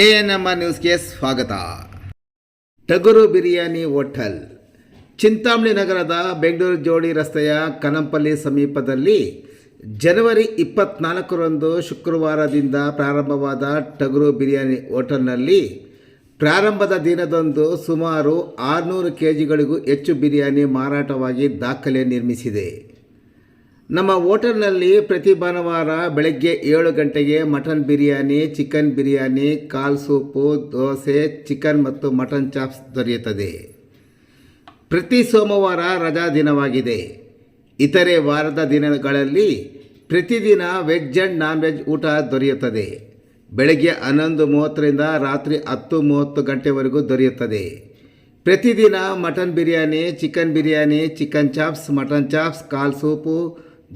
A N M R ನ್ಯೂಸ್ಗೆ ಸ್ವಾಗತ. ಟಗರು ಬಿರಿಯಾನಿ ಹೋಟೆಲ್. ಚಿಂತಾಮಣಿ ನಗರದ ಬೆಂಗಳೂರು ಜೋಡಿ ರಸ್ತೆಯ ಕನಂಪಲ್ಲಿ ಸಮೀಪದಲ್ಲಿ ಜನವರಿ ಇಪ್ಪತ್ನಾಲ್ಕರಂದು ಶುಕ್ರವಾರದಿಂದ ಪ್ರಾರಂಭವಾದ ಟಗರು ಬಿರಿಯಾನಿ ಹೋಟೆಲ್ನಲ್ಲಿ ಪ್ರಾರಂಭದ ದಿನದಂದು ಸುಮಾರು ಆರುನೂರು ಕೆ ಜಿಗಳಿಗೂ ಹೆಚ್ಚು ಬಿರಿಯಾನಿ ಮಾರಾಟವಾಗಿ ದಾಖಲೆ ನಿರ್ಮಿಸಿದೆ. ನಮ್ಮ ಹೋಟೆಲ್ನಲ್ಲಿ ಪ್ರತಿ ಭಾನುವಾರ ಬೆಳಗ್ಗೆ ಏಳು ಗಂಟೆಗೆ ಮಟನ್ ಬಿರಿಯಾನಿ, ಚಿಕನ್ ಬಿರಿಯಾನಿ, ಕಾಲ್ ಸೂಪು, ದೋಸೆ, ಚಿಕನ್ ಮತ್ತು ಮಟನ್ ಚಾಪ್ಸ್ ದೊರೆಯುತ್ತದೆ. ಪ್ರತಿ ಸೋಮವಾರ ರಜಾ ದಿನವಾಗಿದೆ. ಇತರೆ ವಾರದ ದಿನಗಳಲ್ಲಿ ಪ್ರತಿದಿನ ವೆಜ್ ಆ್ಯಂಡ್ ನಾನ್ ವೆಜ್ ಊಟ ದೊರೆಯುತ್ತದೆ. ಬೆಳಗ್ಗೆ ಹನ್ನೊಂದು ಮೂವತ್ತರಿಂದ ರಾತ್ರಿ ಹತ್ತು ಮೂವತ್ತು ಗಂಟೆವರೆಗೂ ದೊರೆಯುತ್ತದೆ. ಪ್ರತಿದಿನ mutton biryani, chicken biryani, chicken chops, mutton chops, ಕಾಲ್ ಸೂಪು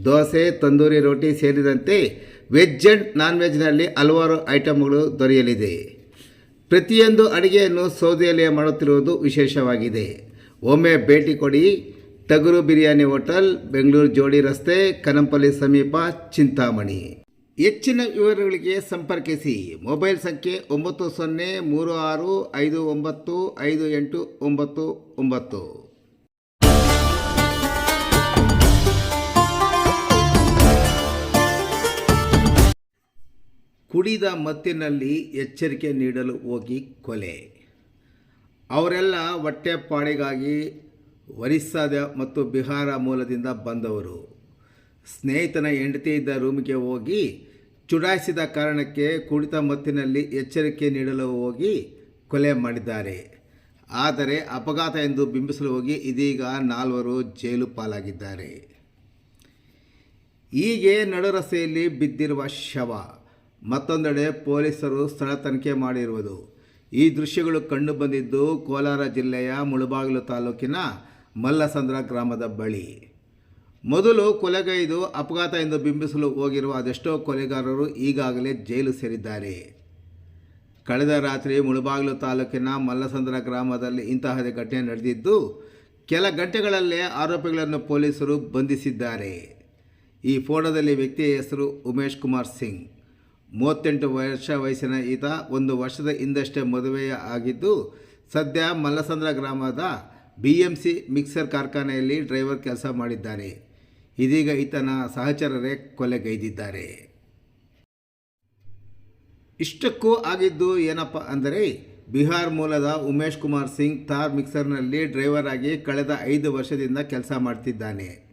ದೋಸೆ, ತಂದೂರಿ, ರೋಟಿ ಸೇರಿದಂತೆ ವೆಜ್ ಆ್ಯಂಡ್ ನಾನ್ ವೆಜ್ನಲ್ಲಿ ಹಲವಾರು ಐಟಮ್ಗಳು ದೊರೆಯಲಿದೆ. ಪ್ರತಿಯೊಂದು ಅಡುಗೆಯನ್ನು ಸೌದೆಯಲ್ಲೇ ಮಾಡುತ್ತಿರುವುದು ವಿಶೇಷವಾಗಿದೆ. ಒಮ್ಮೆ ಭೇಟಿ ಕೊಡಿ. ತಗರು ಬಿರಿಯಾನಿ ಹೋಟೆಲ್, ಬೆಂಗಳೂರು ಜೋಡಿ ರಸ್ತೆ, ಕನಂಪಲ್ಲಿ ಸಮೀಪ, ಚಿಂತಾಮಣಿ. ಹೆಚ್ಚಿನ ವಿವರಗಳಿಗೆ ಸಂಪರ್ಕಿಸಿ. ಮೊಬೈಲ್ ಸಂಖ್ಯೆ ಒಂಬತ್ತು ಸೊನ್ನೆ ಮೂರು ಆರು ಐದು ಒಂಬತ್ತು ಐದು ಎಂಟು ಒಂಬತ್ತು ಒಂಬತ್ತು. ಕುಡಿದ ಮತ್ತಿನಲ್ಲಿ ಎಚ್ಚರಿಕೆ ನೀಡಲು ಹೋಗಿ ಕೊಲೆ. ಅವರೆಲ್ಲ ಹೊಟ್ಟೆಪಾಡಿಗಾಗಿ ಒರಿಸ್ಸಾದ ಮತ್ತು ಬಿಹಾರ ಮೂಲದಿಂದ ಬಂದವರು. ಸ್ನೇಹಿತನ ಹೆಂಡತಿ ಇದ್ದ ರೂಮಿಗೆ ಹೋಗಿ ಚುಡಾಯಿಸಿದ ಕಾರಣಕ್ಕೆ ಕುಡಿತ ಮತ್ತಿನಲ್ಲಿ ಎಚ್ಚರಿಕೆ ನೀಡಲು ಹೋಗಿ ಕೊಲೆ ಮಾಡಿದ್ದಾರೆ. ಆದರೆ ಅಪಘಾತ ಎಂದು ಬಿಂಬಿಸಲು ಹೋಗಿ ಇದೀಗ ನಾಲ್ವರು ಜೈಲು ಪಾಲಾಗಿದ್ದಾರೆ. ಹೀಗೆ ನಡುರಸ್ತೆಯಲ್ಲಿ ಬಿದ್ದಿರುವ ಶವ. ಮತ್ತೊಂದೆಡೆ ಪೊಲೀಸರು ಸ್ಥಳ ತನಿಖೆ ಮಾಡಿರುವುದು. ಈ ದೃಶ್ಯಗಳು ಕಂಡು ಬಂದಿದ್ದು ಕೋಲಾರ ಜಿಲ್ಲೆಯ ಮುಳುಬಾಗಿಲು ತಾಲೂಕಿನ ಮಲ್ಲಸಂದ್ರ ಗ್ರಾಮದ ಬಳಿ. ಮೊದಲು ಕೊಲೆಗೈದು ಅಪಘಾತ ಎಂದು ಬಿಂಬಿಸಲು ಹೋಗಿರುವ ಅದೆಷ್ಟೋ ಕೊಲೆಗಾರರು ಈಗಾಗಲೇ ಜೈಲು ಸೇರಿದ್ದಾರೆ. ಕಳೆದ ರಾತ್ರಿ ಮುಳುಬಾಗಿಲು ತಾಲೂಕಿನ ಮಲ್ಲಸಂದ್ರ ಗ್ರಾಮದಲ್ಲಿ ಇಂತಹದೇ ಘಟನೆ ನಡೆದಿದ್ದು, ಕೆಲ ಗಂಟೆಗಳಲ್ಲೇ ಆರೋಪಿಗಳನ್ನು ಪೊಲೀಸರು ಬಂಧಿಸಿದ್ದಾರೆ. ಈ ಫೋಟೋದಲ್ಲಿ ವ್ಯಕ್ತಿಯ ಹೆಸರು ಉಮೇಶ್ ಕುಮಾರ್ ಸಿಂಗ್. ಮೂವತ್ತೆಂಟು ವರ್ಷ ವಯಸ್ಸಿನ ಈತ ಒಂದು ವರ್ಷದ ಹಿಂದಷ್ಟೇ ಮದುವೆ ಆಗಿದ್ದು, ಸದ್ಯ ಮಲ್ಲಸಂದ್ರ ಗ್ರಾಮದ ಬಿ ಎಂ ಸಿ ಮಿಕ್ಸರ್ ಕಾರ್ಖಾನೆಯಲ್ಲಿ ಡ್ರೈವರ್ ಕೆಲಸ ಮಾಡಿದ್ದಾನೆ ಇದೀಗ ಈತನ ಸಹಚರರೇ ಕೊಲೆಗೈದಿದ್ದಾರೆ. ಇಷ್ಟಕ್ಕೂ ಆಗಿದ್ದು ಏನಪ್ಪ ಅಂದರೆ, ಬಿಹಾರ್ ಮೂಲದ ಉಮೇಶ್ ಕುಮಾರ್ ಸಿಂಗ್ ಥಾರ್ ಮಿಕ್ಸರ್ನಲ್ಲಿ ಡ್ರೈವರ್ ಆಗಿ ಕಳೆದ ಐದು ವರ್ಷದಿಂದ ಕೆಲಸ ಮಾಡ್ತಿದ್ದಾನೆ.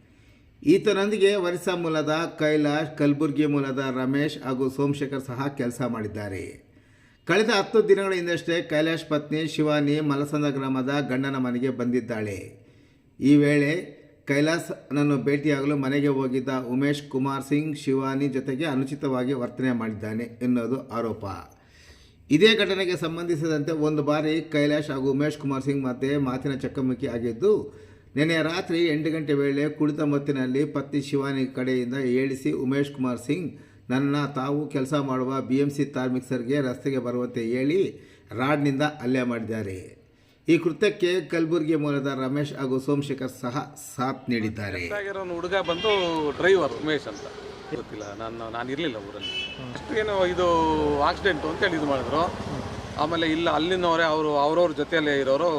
ಈತನೊಂದಿಗೆ ಒರಿಸ್ಸಾ ಮೂಲದ ಕೈಲಾಶ್, ಕಲಬುರ್ಗಿ ಮೂಲದ ರಮೇಶ್ ಹಾಗೂ ಸೋಮಶೇಖರ್ ಸಹ ಕೆಲಸ ಮಾಡಿದ್ದಾರೆ. ಕಳೆದ ಹತ್ತು ದಿನಗಳ ಹಿಂದಷ್ಟೇ ಕೈಲಾಶ್ ಪತ್ನಿ ಶಿವಾನಿ ಮಲಸಂದ ಗ್ರಾಮದ ಗಂಡನ ಮನೆಗೆ ಬಂದಿದ್ದಾಳೆ. ಈ ವೇಳೆ ಕೈಲಾಸ್ನನ್ನು ಭೇಟಿಯಾಗಲು ಮನೆಗೆ ಹೋಗಿದ್ದ ಉಮೇಶ್ ಕುಮಾರ್ ಸಿಂಗ್ ಶಿವಾನಿ ಜೊತೆಗೆ ಅನುಚಿತವಾಗಿ ವರ್ತನೆ ಮಾಡಿದ್ದಾನೆ ಎನ್ನುವುದು ಆರೋಪ. ಇದೇ ಘಟನೆಗೆ ಸಂಬಂಧಿಸಿದಂತೆ ಒಂದು ಬಾರಿ ಕೈಲಾಶ್ ಹಾಗೂ ಉಮೇಶ್ ಕುಮಾರ್ ಸಿಂಗ್ ಮತ್ತೆ ಮಾತಿನ ಚಕಮಕಿ ಆಗಿದ್ದು ನಿನ್ನೆ ರಾತ್ರಿ ಎಂಟು ಗಂಟೆ ವೇಳೆ ಕುಳಿತ ಮತ್ತಿನಲ್ಲಿ ಪತ್ನಿ ಶಿವಾನಿ ಕಡೆಯಿಂದ ಏಳಿಸಿ ಉಮೇಶ್ ಕುಮಾರ್ ಸಿಂಗ್, ನನ್ನ ತಾವು ಕೆಲಸ ಮಾಡುವ ಬಿ ಎಂ ಸಿ ತಾರ್ಮಿಕ್ಸರ್ಗೆ ರಸ್ತೆಗೆ ಬರುವಂತೆ ಹೇಳಿ ರಾಡ್ನಿಂದ ಹಲ್ಲೆ ಮಾಡಿದ್ದಾರೆ. ಈ ಕೃತ್ಯಕ್ಕೆ ಕಲಬುರಗಿ ಮೂಲದ ರಮೇಶ್ ಹಾಗೂ ಸೋಮಶೇಖರ್ ಸಹ ಸಾಥ್ ನೀಡಿದ್ದಾರೆ. ಹುಡುಗ ಬಂದು ಡ್ರೈವರ್ ಉಮೇಶ್ ಅಂತ. ಗೊತ್ತಿಲ್ಲ, ನಾನು ನಾನು ಇರಲಿಲ್ಲ ಊರಲ್ಲಿ. ಅಷ್ಟು ಏನು ಇದು ಆಕ್ಸಿಡೆಂಟು ಅಂತೇಳಿ ಇದು ಮಾಡಿದ್ರು. ಆಮೇಲೆ ಇಲ್ಲ, ಅಲ್ಲಿನವರೇ ಅವರು, ಅವ್ರವ್ರ ಜೊತೆಯಲ್ಲೇ ಇರೋರು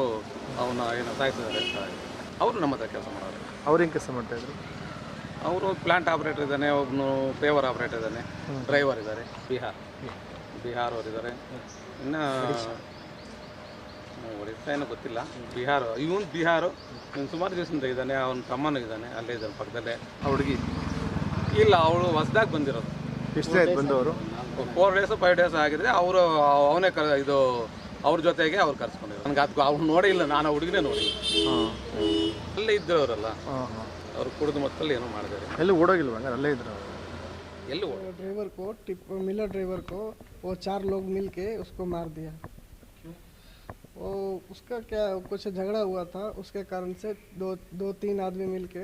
ಅವನ್ನ ಏನು ಸಾಯಿಸಿದ್ದಾರೆ ಅವರು ನಮ್ಮ ಹತ್ರ ಕೆಲಸ ಮಾಡೋರು. ಅವ್ರು ಹೆಂಗೆ ಕೆಲಸ ಮಾಡ್ತಾ ಇದ್ರು? ಅವರು ಪ್ಲಾಂಟ್ ಆಪ್ರೇಟರ್ ಇದ್ದಾನೆ ಒಬ್ಬನು ಪೇವರ್ ಆಪ್ರೇಟರ್ ಇದ್ದಾನೆ ಡ್ರೈವರ್ ಇದ್ದಾರೆ. ಬಿಹಾರ್. ಬಿಹಾರ್ ಅವ್ರು ಇದ್ದಾರೆ. ಇನ್ನು ಒಡಿಸ್ಸಾ? ಏನೋ ಗೊತ್ತಿಲ್ಲ. ಬಿಹಾರ ಇವನು ಬಿಹಾರು ಇವ್ನು ಸುಮಾರು ದಿವಸದಿಂದ ಇದ್ದಾನೆ ಅವನ ತಮ್ಮನೂ ಇದ್ದಾನೆ ಅಲ್ಲೇ ಇದ್ದಾನೆ ಪಕ್ಕದಲ್ಲೇ. ಆ ಹುಡುಗಿ? ಇಲ್ಲ ಅವಳು ಹೊಸ್ದಾಗಿ ಬಂದಿರೋದು. ಇಷ್ಟೇ ಆಯ್ತು ಬಂದವರು? ಫೋರ್ ಡೇಸ್ ಫೈವ್ ಡೇಸ್ ಆಗಿದೆ ಅವರು ಅವನೇ ಕ ಇದು ಅವ್ರ ಜೊತೆಗೆ ಅವ್ರು ಕರ್ಸ್ಕೊಂಡಿದ್ರು ನನಗೆ ಅದು ಅವ್ನು ನೋಡೇ ಇಲ್ಲ ನಾನು ಹುಡುಗಿನೇ ನೋಡಿ ಹಾಂ. ಅಲ್ಲೇ ಇದ್ರು ಅವರೆಲ್ಲ ಹಾಂ ಹಾಂ ಅವ್ರು ಕುಡಿದು ಮತ್ತಲ್ಲಿ ಏನೋ ಮಾಡಿದ್ದಾರೆ ಎಲ್ಲೂ ಓಡೋಗಿಲ್ವ ಹಂಗಾರೆ ಅಲ್ಲೇ ಇದ್ರು ಅವ್ರು. ಎಲ್ಲಿ ಹೋದ? ड्राइवर को टिप मिलर ड्राइवर को वो चार लोग मिल के उसको मार दिया वो उसका क्या कुछ झगड़ा हुआ था उसके कारण से दो दो तीन आदमी मिल के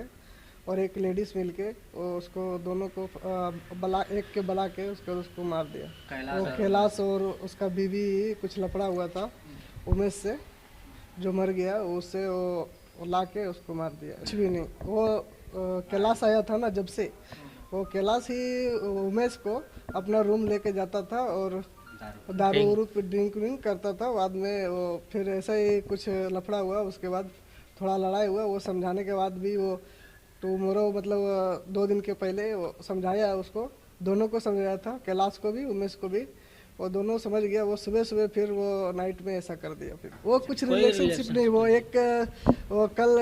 और एक लेडीज मिल के वो उसको दोनों को अ, बला एक के बला के उसको उसको मार दिया वो कैलाश और उसका बीवी कुछ लपड़ा हुआ था उमेश से जो मर गया उससे वो, वो ला के उसको मार दिया। कुछ भी नहीं। वो कैलाश आया था ना जब से वो कैलाश ही उमेश को अपना रूम लेके जाता था और दारू वारू पे ड्रिंक व्रिंक करता था। बाद में वो फिर ऐसा ही कुछ लफड़ा हुआ उसके बाद थोड़ा लड़ाई हुआ। वो समझाने के बाद भी वो तो मोरो मतलब दो दिन के पहले वो समझाया उसको। दोनों को समझाया था कैलाश को भी उमेश को भी। वो दोनों समझ गया वो सुबह सुबह फिर वो नाइट में ऐसा कर दिया फिर। वो कुछ रिलेशनशिप नहीं वो एक वो कल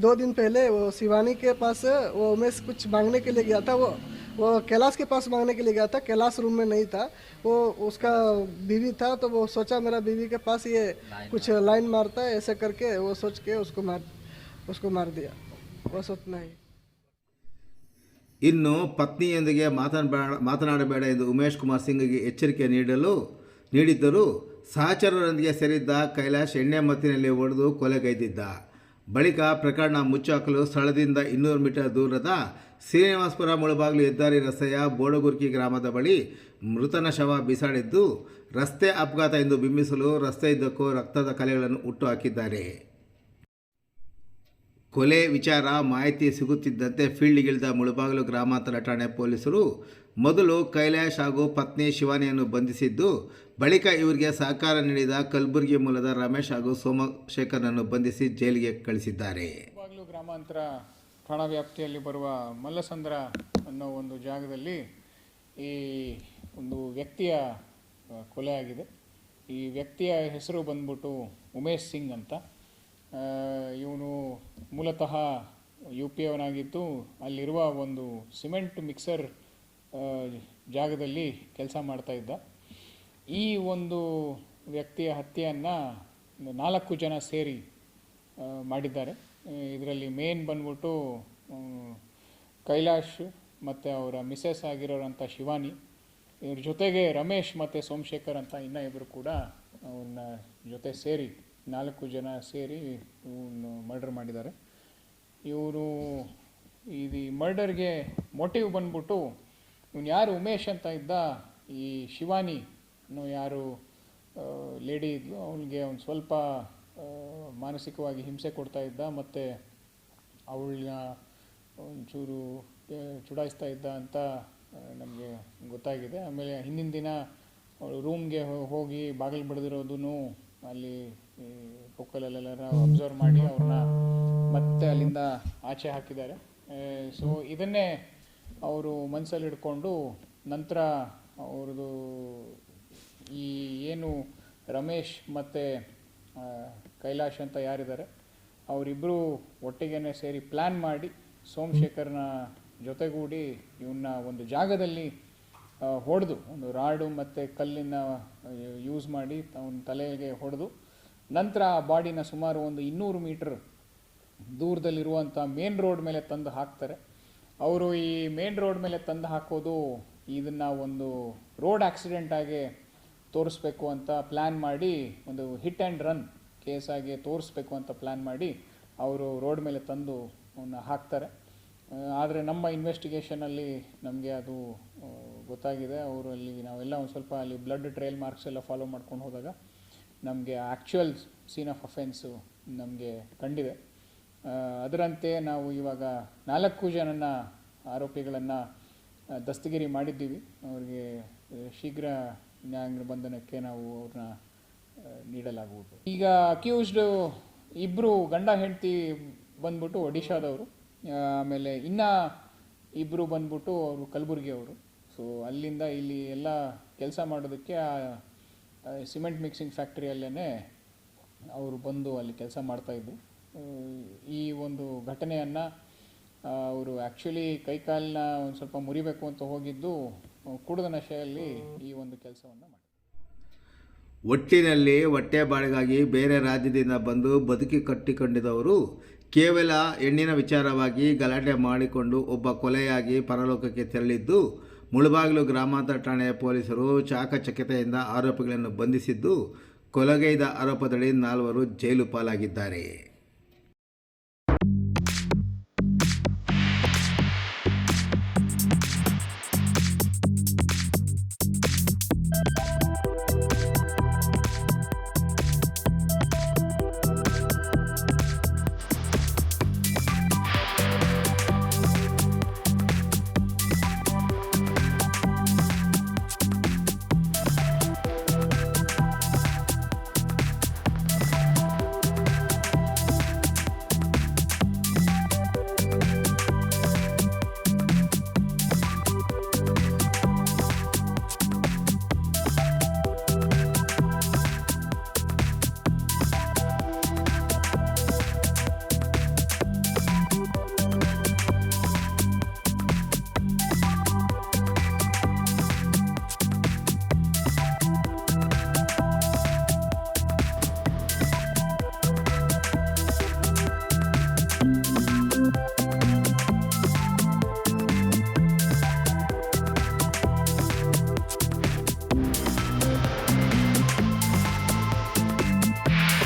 दो दिन पहले वो शिवानी के पास वो उमेश कुछ मांगने के लिए गया था वो वो कैलाश के पास मांगने के लिए गया था कैलाश रूम में नहीं था। वो उसका बीवी था तो वो सोचा मेरा बीवी के पास ये कुछ लाइन मारता है ऐसे करके वो सोच के उसको मार उसको मार दिया। बस उतना ही ಇನ್ನು ಪತ್ನಿಯೊಂದಿಗೆ ಮಾತನಾಡ, ಮಾತನಾಡಬೇಡ ಎಂದು ಉಮೇಶ್ ಕುಮಾರ್ ಸಿಂಗ್ಗೆ ಎಚ್ಚರಿಕೆ ನೀಡಲು, ನೀಡಿದ್ದರೂ ಸಹಚರರೊಂದಿಗೆ ಸೇರಿದ್ದ ಕೈಲಾಶ್ ಎಣ್ಣೆ ಮತ್ತಿನಲ್ಲಿ ಒಡೆದು ಕೊಲೆಗೈದಿದ್ದ ಬಳಿಕ ಪ್ರಕರಣ ಮುಚ್ಚಾಕಲು ಸ್ಥಳದಿಂದ ಇನ್ನೂರು ಮೀಟರ್ ದೂರದ ಶ್ರೀನಿವಾಸಪುರ ಮುಳುಬಾಗಿಲು ಹೆದ್ದಾರಿ ರಸ್ತೆಯ ಬೋಡಗುರ್ಕಿ ಗ್ರಾಮದ ಬಳಿ ಮೃತನ ಶವ ಬಿಸಾಡಿದ್ದು, ರಸ್ತೆ ಅಪಘಾತ ಎಂದು ಬಿಂಬಿಸಲು ರಸ್ತೆಯುದ್ದಕ್ಕೂ ರಕ್ತದ ಕಲೆಗಳನ್ನು ಹುಟ್ಟು ಹಾಕಿದ್ದಾರೆ. ಕೊಲೆ ವಿಚಾರ ಮಾಹಿತಿ ಸಿಗುತ್ತಿದ್ದಂತೆ ಫೀಲ್ಡ್ಗಿಳಿದ ಮುಳುಬಾಗಿಲು ಗ್ರಾಮಾಂತರ ಠಾಣೆ ಪೊಲೀಸರು ಮೊದಲು ಕೈಲಾಶ್ ಹಾಗೂ ಪತ್ನಿ ಶಿವಾನಿಯನ್ನು ಬಂಧಿಸಿದ್ದು, ಬಳಿಕ ಇವರಿಗೆ ಸಹಕಾರ ನೀಡಿದ ಕಲಬುರಗಿ ಮೂಲದ ರಮೇಶ್ ಹಾಗೂ ಸೋಮಶೇಖರ್ನನ್ನು ಬಂಧಿಸಿ ಜೈಲಿಗೆ ಕಳಿಸಿದ್ದಾರೆ. ಮುಳಬಾಗಲು ಗ್ರಾಮಾಂತರ ಠಾಣಾ ವ್ಯಾಪ್ತಿಯಲ್ಲಿ ಬರುವ ಮಲ್ಲಸಂದ್ರ ಅನ್ನೋ ಒಂದು ಜಾಗದಲ್ಲಿ ಈ ಒಂದು ವ್ಯಕ್ತಿಯ ಕೊಲೆ ಆಗಿದೆ. ಈ ವ್ಯಕ್ತಿಯ ಹೆಸರು ಬಂದ್ಬಿಟ್ಟು ಉಮೇಶ್ ಸಿಂಗ್ ಅಂತ. ಇವನು ಮೂಲತಃ ಯು ಪಿ ಅವನಾಗಿದ್ದು ಅಲ್ಲಿರುವ ಒಂದು ಸಿಮೆಂಟ್ ಮಿಕ್ಸರ್ ಜಾಗದಲ್ಲಿ ಕೆಲಸ ಮಾಡ್ತಾ ಇದ್ದ. ಈ ಒಂದು ವ್ಯಕ್ತಿಯ ಹತ್ಯೆಯನ್ನು ನಾಲ್ಕು ಜನ ಸೇರಿ ಮಾಡಿದ್ದಾರೆ. ಇದರಲ್ಲಿ ಮೇನ್ ಬಂದ್ಬಿಟ್ಟು ಕೈಲಾಶ್ ಮತ್ತು ಅವರ ಮಿಸ್ಸೆಸ್ ಆಗಿರೋರಂಥ ಶಿವಾನಿ, ಇವ್ರ ಜೊತೆಗೆ ರಮೇಶ್ ಮತ್ತು ಸೋಮಶೇಖರ್ ಅಂತ ಇನ್ನೂ ಇಬ್ಬರು ಕೂಡ ಅವ್ರನ್ನ ಜೊತೆ ಸೇರಿ ನಾಲ್ಕು ಜನ ಸೇರಿ ಇವನು ಮರ್ಡರ್ ಮಾಡಿದ್ದಾರೆ. ಇವರು ಇದು ಮರ್ಡರ್ಗೆ ಮೋಟಿವ್ ಬಂದ್ಬಿಟ್ಟು ಇವನು ಯಾರು ಉಮೇಶ್ ಅಂತ ಇದ್ದ ಈ ಶಿವಾನಿ ಅನ್ನೋ ಯಾರು ಲೇಡಿ ಇದ್ಲು, ಅವನಿಗೆ ಅವ್ನು ಸ್ವಲ್ಪ ಮಾನಸಿಕವಾಗಿ ಹಿಂಸೆ ಕೊಡ್ತಾ ಇದ್ದ ಮತ್ತು ಅವಳನ್ನ ಒಂಚೂರು ಚುಡಾಯಿಸ್ತಾ ಇದ್ದ ಅಂತ ನಮಗೆ ಗೊತ್ತಾಗಿದೆ. ಆಮೇಲೆ ಹಿಂದಿನ ದಿನ ಅವಳು ರೂಮ್ಗೆ ಹೋಗಿ ಬಾಗಿಲು ಬಡಿದಿರೋದನ್ನು ಅಲ್ಲಿ ಲೋಕಲಲ್ಲೆಲ್ಲ ಅಬ್ಸರ್ವ್ ಮಾಡಿ ಅವ್ರನ್ನ ಮತ್ತೆ ಅಲ್ಲಿಂದ ಆಚೆ ಹಾಕಿದ್ದಾರೆ. ಸೊ ಇದನ್ನೇ ಅವರು ಮನಸ್ಸಲ್ಲಿ ಹಿಡ್ಕೊಂಡು ನಂತರ ಅವ್ರದ್ದು ಈ ಏನು ರಮೇಶ್ ಮತ್ತು ಕೈಲಾಶ್ ಅಂತ ಯಾರಿದ್ದಾರೆ ಅವರಿಬ್ಬರು ಒಟ್ಟಿಗೆನೆ ಸೇರಿ ಪ್ಲ್ಯಾನ್ ಮಾಡಿ ಸೋಮಶೇಖರ್ನ ಜೊತೆಗೂಡಿ ಇವನ್ನ ಒಂದು ಜಾಗದಲ್ಲಿ ಹೊಡೆದು, ಒಂದು ರಾಡು ಮತ್ತು ಕಲ್ಲಿನ ಯೂಸ್ ಮಾಡಿ ಅವನ ತಲೆಗೆ ಹೊಡೆದು, ನಂತರ ಆ ಬಾಡಿನ ಸುಮಾರು ಒಂದು ಇನ್ನೂರು ಮೀಟರ್ ದೂರದಲ್ಲಿರುವಂಥ ಮೇನ್ ರೋಡ್ ಮೇಲೆ ತಂದು ಹಾಕ್ತಾರೆ. ಅವರು ಈ ಮೇನ್ ರೋಡ್ ಮೇಲೆ ತಂದು ಹಾಕೋದು ಇದನ್ನು ಒಂದು ರೋಡ್ ಆಕ್ಸಿಡೆಂಟಾಗಿ ತೋರಿಸ್ಬೇಕು ಅಂತ ಪ್ಲ್ಯಾನ್ ಮಾಡಿ, ಒಂದು ಹಿಟ್ ಆ್ಯಂಡ್ ರನ್ ಕೇಸಾಗಿ ತೋರಿಸ್ಬೇಕು ಅಂತ ಪ್ಲ್ಯಾನ್ ಮಾಡಿ ಅವರು ರೋಡ್ ಮೇಲೆ ತಂದು ಅವನ್ನ ಹಾಕ್ತಾರೆ. ಆದರೆ ನಮ್ಮ ಇನ್ವೆಸ್ಟಿಗೇಷನಲ್ಲಿ ನಮಗೆ ಅದು ಗೊತ್ತಾಗಿದೆ. ಅವರು ಅಲ್ಲಿ ನಾವೆಲ್ಲ ಒಂದು ಸ್ವಲ್ಪ ಅಲ್ಲಿ ಬ್ಲಡ್ ಟ್ರೇಲ್ ಮಾರ್ಕ್ಸ್ ಎಲ್ಲ ಫಾಲೋ ಮಾಡ್ಕೊಂಡು ಹೋದಾಗ ನಮಗೆ ಆ್ಯಕ್ಚುಯಲ್ ಸೀನ್ ಆಫ್ ಅಫೆನ್ಸು ನಮಗೆ ಕಂಡಿದೆ. ಅದರಂತೆ ನಾವು ಇವಾಗ ನಾಲ್ಕು ಜನನ ಆರೋಪಿಗಳನ್ನು ದಸ್ತಗಿರಿ ಮಾಡಿದ್ದೀವಿ. ಅವರಿಗೆ ಶೀಘ್ರ ನ್ಯಾಯಾಂಗ ಬಂಧನಕ್ಕೆ ನಾವು ಅವ್ರನ್ನ ನೀಡಲಾಗುವುದು. ಈಗ ಅಕ್ಯೂಸ್ಡ್ ಇಬ್ಬರು ಗಂಡ ಹೆಂಡತಿ ಬಂದ್ಬಿಟ್ಟು ಒಡಿಶಾದವರು. ಆಮೇಲೆ ಇನ್ನು ಇಬ್ಬರು ಬಂದ್ಬಿಟ್ಟು ಅವರು ಕಲಬುರಗಿ ಅವರು ಸೊ ಅಲ್ಲಿಂದ ಇಲ್ಲಿ ಎಲ್ಲ ಕೆಲಸ ಮಾಡೋದಕ್ಕೆ ಆ ಸಿಮೆಂಟ್ ಮಿಕ್ಸಿಂಗ್ ಫ್ಯಾಕ್ಟ್ರಿಯಲ್ಲೇ ಅವರು ಬಂದು ಅಲ್ಲಿ ಕೆಲಸ ಮಾಡ್ತಾಯಿದ್ರು ಈ ಒಂದು ಘಟನೆಯನ್ನು ಅವರು ಆ್ಯಕ್ಚುಲಿ ಕೈಕಾಲನ್ನ ಒಂದು ಸ್ವಲ್ಪ ಮುರಿಬೇಕು ಅಂತ ಹೋಗಿದ್ದು, ಕುಡಿದ ನಶೆಯಲ್ಲಿ ಈ ಒಂದು ಕೆಲಸವನ್ನು ಮಾಡಿ ಒಟ್ಟಿನಲ್ಲಿ ಹೊಟ್ಟೆ ಬಾಳಿಗಾಗಿ ಬೇರೆ ರಾಜ್ಯದಿಂದ ಬಂದು ಬದುಕಿ ಕಟ್ಟಿಕೊಂಡಿದ್ದವರು ಕೇವಲ ಹೆಣ್ಣಿನ ವಿಚಾರವಾಗಿ ಗಲಾಟೆ ಮಾಡಿಕೊಂಡು ಒಬ್ಬ ಕೊಲೆಯಾಗಿ ಪರಲೋಕಕ್ಕೆ ತೆರಳಿದ್ದು ಮುಳುಬಾಗಿಲು ಗ್ರಾಮಾಂತರ ಠಾಣೆಯ ಪೊಲೀಸರು ಚಾಕಚಕ್ಯತೆಯಿಂದ ಆರೋಪಿಗಳನ್ನು ಬಂಧಿಸಿದ್ದು ಕೊಲೆಗೈದ ಆರೋಪದಡಿ ನಾಲ್ವರು ಜೈಲು ಪಾಲಾಗಿದ್ದಾರೆ.